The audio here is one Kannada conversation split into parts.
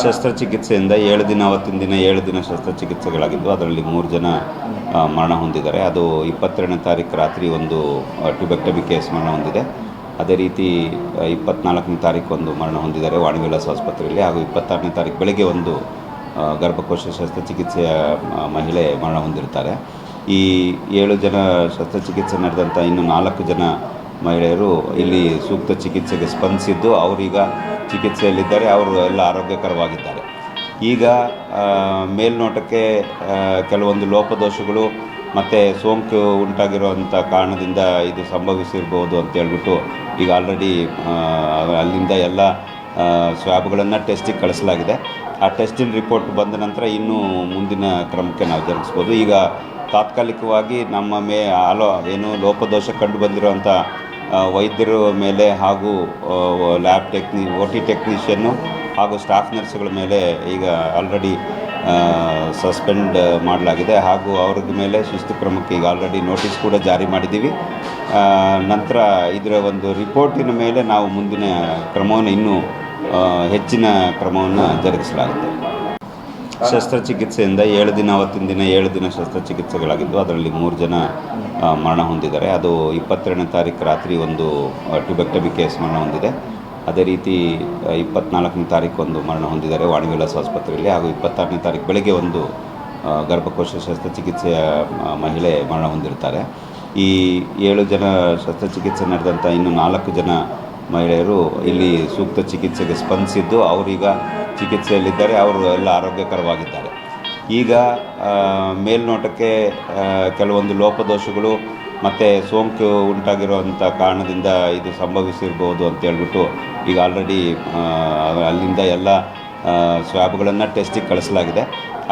ಶಸ್ತ್ರಚಿಕಿತ್ಸೆಯಿಂದ ಏಳು ದಿನ, ಅವತ್ತಿನ ದಿನ ಏಳು ದಿನ ಶಸ್ತ್ರಚಿಕಿತ್ಸೆಗಳಾಗಿದ್ದು ಅದರಲ್ಲಿ ಮೂರು ಜನ ಮರಣ ಹೊಂದಿದ್ದಾರೆ. ಅದು ಇಪ್ಪತ್ತೆರಡನೇ ತಾರೀಕು ರಾತ್ರಿ ಒಂದು ಟ್ಯೂಬೆಕ್ಟಮಿ ಕೇಸ್ ಮರಣ ಹೊಂದಿದೆ. ಅದೇ ರೀತಿ ಇಪ್ಪತ್ನಾಲ್ಕನೇ ತಾರೀಕು ಒಂದು ಮರಣ ಹೊಂದಿದ್ದಾರೆ ವಾಣಿವಿಲಾಸ ಆಸ್ಪತ್ರೆಯಲ್ಲಿ. ಹಾಗೂ ಇಪ್ಪತ್ತಾರನೇ ತಾರೀಕು ಬೆಳಗ್ಗೆ ಒಂದು ಗರ್ಭಕೋಶ ಶಸ್ತ್ರಚಿಕಿತ್ಸೆಯ ಮಹಿಳೆ ಮರಣ ಹೊಂದಿರ್ತಾರೆ ಈ ಏಳು ಜನ ಶಸ್ತ್ರಚಿಕಿತ್ಸೆ ನಡೆದಂಥ ಇನ್ನು ನಾಲ್ಕು ಜನ ಮಹಿಳೆಯರು ಇಲ್ಲಿ ಸೂಕ್ತ ಚಿಕಿತ್ಸೆಗೆ ಸ್ಪಂದಿಸಿದ್ದು. ಅವರೀಗ ಚಿಕಿತ್ಸೆಯಲ್ಲಿದ್ದಾರೆ ಅವರು ಎಲ್ಲ ಆರೋಗ್ಯಕರವಾಗಿದ್ದಾರೆ. ಈಗ ಮೇಲ್ನೋಟಕ್ಕೆ ಕೆಲವೊಂದು ಲೋಪದೋಷಗಳು ಮತ್ತು ಸೋಂಕು ಉಂಟಾಗಿರುವಂಥ ಕಾರಣದಿಂದ ಇದು ಸಂಭವಿಸಿರ್ಬೋದು ಅಂತ ಹೇಳ್ಬಿಟ್ಟು ಈಗ ಆಲ್ರೆಡಿ ಅಲ್ಲಿಂದ ಎಲ್ಲ ಸ್ವಾಬ್ಗಳನ್ನು ಟೆಸ್ಟಿಗೆ ಕಳಿಸಲಾಗಿದೆ. ಆ ಟೆಸ್ಟಿನ ರಿಪೋರ್ಟ್ ಬಂದ ನಂತರ ಇನ್ನೂ ಮುಂದಿನ ಕ್ರಮಕ್ಕೆ ನಾವು ಜರುಗಿಸ್ಬೋದು. ಈಗ ತಾತ್ಕಾಲಿಕವಾಗಿ ನಮ್ಮ ಮೇ ಆಲೋ ಏನು ಲೋಪದೋಷ ಕಂಡು ಬಂದಿರುವಂಥ ವೈದ್ಯರ ಮೇಲೆ ಹಾಗೂ ಲ್ಯಾಬ್ ಟೆಕ್ನಿ ಒ ಟಿ ಟೆಕ್ನಿಷಿಯನ್ನು ಹಾಗೂ ಸ್ಟಾಫ್ ನರ್ಸ್ಗಳ ಮೇಲೆ ಈಗ ಆಲ್ರೆಡಿ ಸಸ್ಪೆಂಡ್ ಮಾಡಲಾಗಿದೆ. ಹಾಗೂ ಅವ್ರ ಮೇಲೆ ಶಿಸ್ತು ಕ್ರಮಕ್ಕೆ ಈಗ ಆಲ್ರೆಡಿ ನೋಟಿಸ್ ಕೂಡ ಜಾರಿ ಮಾಡಿದ್ದೀವಿ. ನಂತರ ಇದರ ಒಂದು ರಿಪೋರ್ಟಿನ ಮೇಲೆ ನಾವು ಮುಂದಿನ ಕ್ರಮವನ್ನು ಇನ್ನೂ ಹೆಚ್ಚಿನ ಕ್ರಮವನ್ನು ಜರುಗಿಸಲಾಗುತ್ತೆ. ಶಸ್ತ್ರಚಿಕಿತ್ಸೆಯಿಂದ ಏಳು ದಿನ, ಅವತ್ತಿನ ದಿನ ಏಳು ದಿನ ಶಸ್ತ್ರಚಿಕಿತ್ಸೆಗಳಾಗಿದ್ದು, ಅದರಲ್ಲಿ ಮೂರು ಜನ ಮರಣ ಹೊಂದಿದ್ದಾರೆ. ಅದು ಇಪ್ಪತ್ತೆರಡನೇ ತಾರೀಕು ರಾತ್ರಿ ಒಂದು ಟ್ಯೂಬೆಕ್ಟಮಿ ಕೇಸ್ ಮರಣ ಹೊಂದಿದೆ. ಅದೇ ರೀತಿ ಇಪ್ಪತ್ನಾಲ್ಕನೇ ತಾರೀಕು ಒಂದು ಮರಣ ಹೊಂದಿದ್ದಾರೆ ವಾಣಿವಿಲಾಸ ಆಸ್ಪತ್ರೆಯಲ್ಲಿ. ಹಾಗೂ ಇಪ್ಪತ್ತಾರನೇ ತಾರೀಕು ಬೆಳಗ್ಗೆ ಒಂದು ಗರ್ಭಕೋಶ ಶಸ್ತ್ರಚಿಕಿತ್ಸೆಯ ಮಹಿಳೆ ಮರಣ ಹೊಂದಿರ್ತಾರೆ ಈ ಏಳು ಜನ ಶಸ್ತ್ರಚಿಕಿತ್ಸೆ ನಡೆದಂಥ ಇನ್ನು ನಾಲ್ಕು ಜನ ಮಹಿಳೆಯರು ಇಲ್ಲಿ ಸೂಕ್ತ ಚಿಕಿತ್ಸೆಗೆ ಸ್ಪಂದಿಸಿದ್ದು, ಅವರೀಗ ಚಿಕಿತ್ಸೆಯಲ್ಲಿದ್ದಾರೆ. ಅವರು ಎಲ್ಲ ಆರೋಗ್ಯಕರವಾಗಿದ್ದಾರೆ. ಈಗ ಮೇಲ್ನೋಟಕ್ಕೆ ಕೆಲವೊಂದು ಲೋಪದೋಷಗಳು ಮತ್ತು ಸೋಂಕು ಉಂಟಾಗಿರುವಂಥ ಕಾರಣದಿಂದ ಇದು ಸಂಭವಿಸಿರ್ಬೋದು ಅಂತ ಹೇಳ್ಬಿಟ್ಟು ಈಗ ಆಲ್ರೆಡಿ ಅಲ್ಲಿಂದ ಎಲ್ಲ ಸ್ವ್ಯಾಬ್ಗಳನ್ನು ಟೆಸ್ಟಿಗೆ ಕಳಿಸಲಾಗಿದೆ.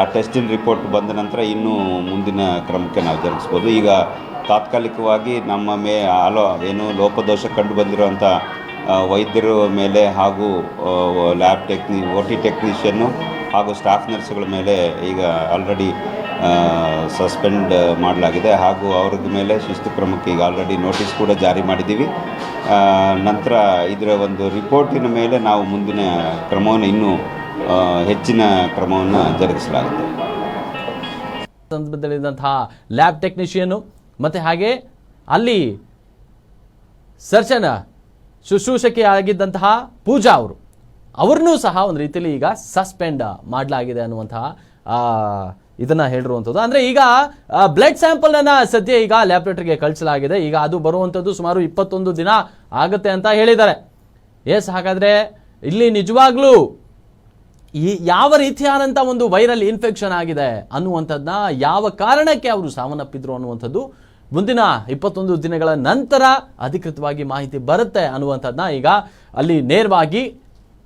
ಆ ಟೆಸ್ಟಿನ ರಿಪೋರ್ಟ್ ಬಂದ ನಂತರ ಇನ್ನೂ ಮುಂದಿನ ಕ್ರಮಕ್ಕೆ ನಾವು ಜರುಗಿಸ್ಬೋದು. ಈಗ ತಾತ್ಕಾಲಿಕವಾಗಿ ನಮ್ಮ ಮೇ ಆಲೋ ಏನು ಲೋಪದೋಷ ಕಂಡು ಬಂದಿರುವಂಥ ವೈದ್ಯರ ಮೇಲೆ ಹಾಗೂ ಲ್ಯಾಬ್ ಟೆಕ್ನಿ ಒ ಟಿ ಟೆಕ್ನಿಷಿಯನ್ನು ಹಾಗೂ ಸ್ಟಾಫ್ ನರ್ಸ್ಗಳ ಮೇಲೆ ಈಗ ಆಲ್ರೆಡಿ ಸಸ್ಪೆಂಡ್ ಮಾಡಲಾಗಿದೆ ಹಾಗೂ ಅವ್ರ ಮೇಲೆ ಶಿಸ್ತು ಕ್ರಮಕ್ಕೆ ಈಗ ಆಲ್ರೆಡಿ ನೋಟಿಸ್ ಕೂಡ ಜಾರಿ ಮಾಡಿದ್ದೀವಿ. ನಂತರ ಇದರ ಒಂದು ರಿಪೋರ್ಟಿನ ಮೇಲೆ ನಾವು ಮುಂದಿನ ಕ್ರಮವನ್ನು ಇನ್ನೂ ಹೆಚ್ಚಿನ ಕ್ರಮವನ್ನು ಜರುಗಿಸಲಾಗುತ್ತೆ. ಸಂದರ್ಭದಲ್ಲಿದ್ದಂತಹ ಲ್ಯಾಬ್ ಟೆಕ್ನಿಷಿಯನ್ನು ಮತ್ತು ಹಾಗೆ ಅಲ್ಲಿ ಸರ್ಜನ ಶುಶ್ರೂಷಕಿ ಆಗಿದ್ದಂತಹ ಪೂಜಾ ಅವರು. ಅವ್ರನ್ನೂ ಸಹ ಒಂದು ರೀತಿಯಲ್ಲಿ ಈಗ ಸಸ್ಪೆಂಡ್ ಮಾಡಲಾಗಿದೆ ಅನ್ನುವಂತಹ ಇದನ್ನು ಹೇಳಿರುವಂಥದ್ದು. ಅಂದರೆ ಈಗ ಬ್ಲಡ್ ಸ್ಯಾಂಪಲನ್ನು ಸದ್ಯ ಈಗ ಲ್ಯಾಬ್ರೇಟರಿಗೆ ಕಳಿಸಲಾಗಿದೆ. ಈಗ ಅದು ಬರುವಂಥದ್ದು ಸುಮಾರು ಇಪ್ಪತ್ತೊಂದು ದಿನ ಆಗುತ್ತೆ ಅಂತ ಹೇಳಿದ್ದಾರೆ. ಎಸ್ ಹಾಗಾದರೆ ಇಲ್ಲಿ ನಿಜವಾಗ್ಲೂ ಈ ಯಾವ ರೀತಿಯಾದಂಥ ಒಂದು ವೈರಲ್ ಇನ್ಫೆಕ್ಷನ್ ಆಗಿದೆ ಅನ್ನುವಂಥದ್ದನ್ನ ಯಾವ ಕಾರಣಕ್ಕೆ ಅವರು ಸಾವನ್ನಪ್ಪಿದ್ರು ಅನ್ನುವಂಥದ್ದು ಮುಂದಿನ ಇಪ್ಪತ್ತೊಂದು ದಿನಗಳ ನಂತರ ಅಧಿಕೃತವಾಗಿ ಮಾಹಿತಿ ಬರುತ್ತೆ ಅನ್ನುವಂಥದ್ದನ್ನ ಈಗ ಅಲ್ಲಿ ನೇರವಾಗಿ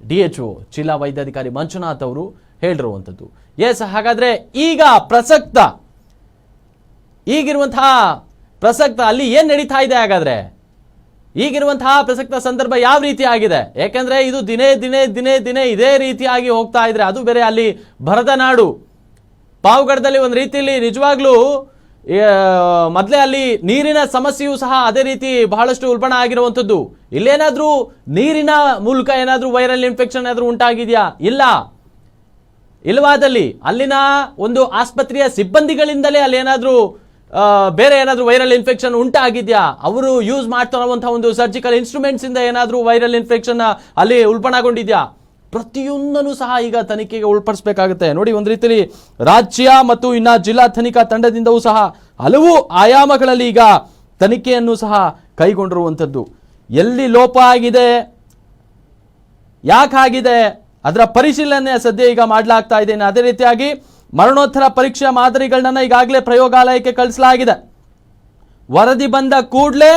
ಡಿ ಎಚ್ ಒ ಜಿಲ್ಲಾ ವೈದ್ಯಾಧಿಕಾರಿ ಮಂಜುನಾಥ್ ಅವರು ಹೇಳಿರುವಂಥದ್ದು. ಎಸ್ ಹಾಗಾದರೆ ಈಗ ಪ್ರಸಕ್ತ, ಈಗಿರುವಂತಹ ಪ್ರಸಕ್ತ ಅಲ್ಲಿ ಏನು ನಡೀತಾ ಇದೆ ಹಾಗಾದರೆ? ಈಗಿರುವಂತಹ ಪ್ರಸಕ್ತ ಸಂದರ್ಭ ಯಾವ ರೀತಿ ಆಗಿದೆ? ಯಾಕೆಂದರೆ ಇದು ದಿನೇ ದಿನೇ ದಿನೇ ದಿನೇ ಇದೇ ರೀತಿಯಾಗಿ ಹೋಗ್ತಾ ಇದ್ರೆ ಅದು ಬೇರೆ ಅಲ್ಲಿ ಭರದ ನಾಡು. ಪಾವಗಡದಲ್ಲಿ ಒಂದು ರೀತಿಯಲ್ಲಿ ನಿಜವಾಗ್ಲೂ ಮೊದಲೇ ಅಲ್ಲಿ ನೀರಿನ ಸಮಸ್ಯೆಯೂ ಸಹ ಅದೇ ರೀತಿ ಬಹಳಷ್ಟು ಉಲ್ಬಣ ಆಗಿರುವಂಥದ್ದು. ಇಲ್ಲೇನಾದರೂ ನೀರಿನ ಮೂಲಕ ಏನಾದರೂ ವೈರಲ್ ಇನ್ಫೆಕ್ಷನ್ ಏನಾದರೂ ಉಂಟಾಗಿದೆಯಾ? ಇಲ್ಲ. ಇಲ್ಲವಾದಲ್ಲಿ ಅಲ್ಲಿನ ಒಂದು ಆಸ್ಪತ್ರೆಯ ಸಿಬ್ಬಂದಿಗಳಿಂದಲೇ ಅಲ್ಲಿ ಏನಾದರೂ ಬೇರೆ ಏನಾದರೂ ವೈರಲ್ ಇನ್ಫೆಕ್ಷನ್ ಉಂಟಾಗಿದೆಯಾ? ಅವರು ಯೂಸ್ ಮಾಡ್ತಾ ಒಂದು ಸರ್ಜಿಕಲ್ ಇನ್ಸ್ಟ್ರೂಮೆಂಟ್ಸಿಂದ ಏನಾದ್ರೂ ವೈರಲ್ ಇನ್ಫೆಕ್ಷನ್ ಅಲ್ಲಿ ಉಲ್ಬಣಗೊಂಡಿದ್ಯಾ? ಪ್ರತಿಯೊಂದನ್ನು ಸಹ ಈಗ ತನಿಖೆಗೆ ಒಳಪಡಿಸಬೇಕಾಗುತ್ತೆ ನೋಡಿ, ಒಂದು ರೀತಿಯಲ್ಲಿ ರಾಜ್ಯ ಮತ್ತು ಇನ್ನ ಜಿಲ್ಲಾ ತನಿಖಾ ತಂಡದಿಂದವೂ ಸಹ ಹಲವು ಆಯಾಮಗಳಲ್ಲಿ ಈಗ ತನಿಖೆಯನ್ನು ಸಹ ಕೈಗೊಂಡಿರುವಂಥದ್ದು. ಎಲ್ಲಿ ಲೋಪ ಆಗಿದೆ? ಯಾಕಾಗಿದೆ ಅದರ ಪರಿಶೀಲನೆ ಸದ್ಯ ಈಗ ಮಾಡಲಾಗ್ತಾ ಇದೆ. ಅದೇ ರೀತಿಯಾಗಿ ಮರಣೋತ್ತರ ಪರೀಕ್ಷಾ ಮಾದರಿಗಳನ್ನ ಈಗಾಗಲೇ ಪ್ರಯೋಗಾಲಯಕ್ಕೆ ಕಳಿಸಲಾಗಿದೆ. ವರದಿ ಬಂದ ಕೂಡಲೇ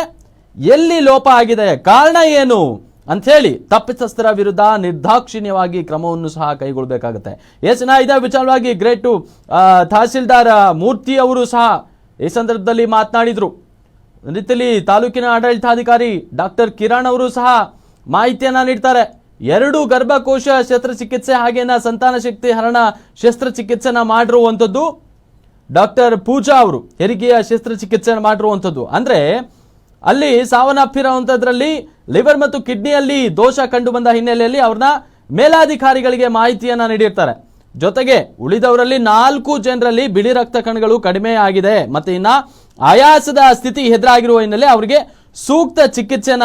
ಎಲ್ಲಿ ಲೋಪ ಆಗಿದೆ? ಕಾರಣ ಏನು? ಅಂಥೇಳಿ ತಪ್ಪಿತಸ್ಥರ ವಿರುದ್ಧ ನಿರ್ದಾಕ್ಷಿಣ್ಯವಾಗಿ ಕ್ರಮವನ್ನು ಸಹ ಕೈಗೊಳ್ಳಬೇಕಾಗುತ್ತೆ. ಎಸ್ನ ಇದೇ ವಿಚಾರವಾಗಿ ಗ್ರೇಟು ತಹಸೀಲ್ದಾರ್ ಮೂರ್ತಿ ಅವರು ಸಹ ಈ ಸಂದರ್ಭದಲ್ಲಿ ಮಾತನಾಡಿದರು. ರೀತಿಯಲ್ಲಿ ತಾಲೂಕಿನ ಆಡಳಿತಾಧಿಕಾರಿ ಡಾಕ್ಟರ್ ಕಿರಣ್ ಅವರು ಸಹ ಮಾಹಿತಿಯನ್ನು ನೀಡ್ತಾರೆ. ಎರಡು ಗರ್ಭಕೋಶ ಶಸ್ತ್ರಚಿಕಿತ್ಸೆ ಹಾಗೇನ ಸಂತಾನ ಶಕ್ತಿ ಹರಣ ಶಸ್ತ್ರಚಿಕಿತ್ಸೆನ ಮಾಡಿರುವಂಥದ್ದು ಡಾಕ್ಟರ್ ಪೂಜಾ ಅವರು, ಹೆರಿಗೆಯ ಶಸ್ತ್ರಚಿಕಿತ್ಸೆ ಮಾಡಿರುವಂಥದ್ದು. ಅಂದ್ರೆ ಅಲ್ಲಿ ಸಾವನ್ನಪ್ಪಿರುವಂಥದ್ರಲ್ಲಿ ಲಿವರ್ ಮತ್ತು ಕಿಡ್ನಿಯಲ್ಲಿ ದೋಷ ಕಂಡು ಬಂದ ಹಿನ್ನೆಲೆಯಲ್ಲಿ ಅವ್ರನ್ನ ಮೇಲಾಧಿಕಾರಿಗಳಿಗೆ ಮಾಹಿತಿಯನ್ನು ನೀಡಿರ್ತಾರೆ. ಜೊತೆಗೆ ಉಳಿದವರಲ್ಲಿ ನಾಲ್ಕು ಜನರಲ್ಲಿ ಬಿಳಿ ರಕ್ತ ಕಣಗಳು ಕಡಿಮೆ ಆಗಿದೆ. ಮತ್ತೆ ಇನ್ನ ಆಯಾಸದ ಸ್ಥಿತಿ ಎದುರಾಗಿರುವ ಹಿನ್ನೆಲೆ ಅವರಿಗೆ ಸೂಕ್ತ ಚಿಕಿತ್ಸೆನ